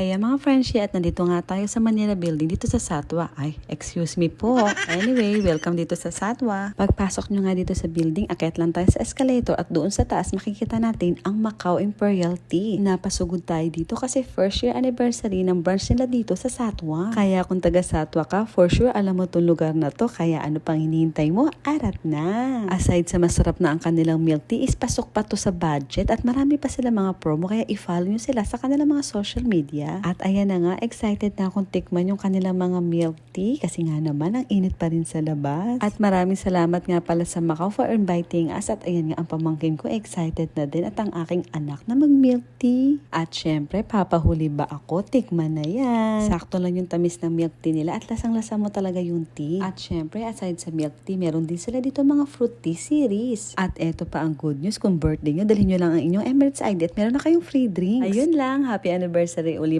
Hey mga Frenchie at nandito nga tayo sa Manila Building dito sa Satwa. Ay, excuse me po. Anyway, welcome dito sa Satwa. Pagpasok nyo nga dito sa building, akyat lang tayo sa escalator at doon sa taas makikita natin ang Macau Imperial Tea. Napasugod tayo dito kasi first year anniversary ng branch nila dito sa Satwa. Kaya kung taga Satwa ka, for sure alam mo tong lugar na to. Kaya ano pang hinihintay mo? Arat na! Aside sa masarap na ang kanilang milk tea, is pasok pa to sa budget at marami pa sila mga promo kaya i-follow nyo sila sa kanilang mga social media. At ayan na nga, excited na akong tikman yung kanilang mga milk tea kasi nga naman ang init pa rin sa labas. At maraming salamat nga pala sa Macau for inviting us at ayan nga ang pamangkin ko excited na din at ang aking anak na mag milk tea. At syempre, papahuli ba ako? Tikman na yan. Sakto lang yung tamis ng milk tea nila at lasang-lasa mo talaga yung tea. At syempre, aside sa milk tea, meron din sila dito mga fruit tea series. At eto pa ang good news, kung birthday nyo, dalhin nyo lang ang inyong Emirates ID at meron na kayong free drinks. Ayun lang, happy anniversary uli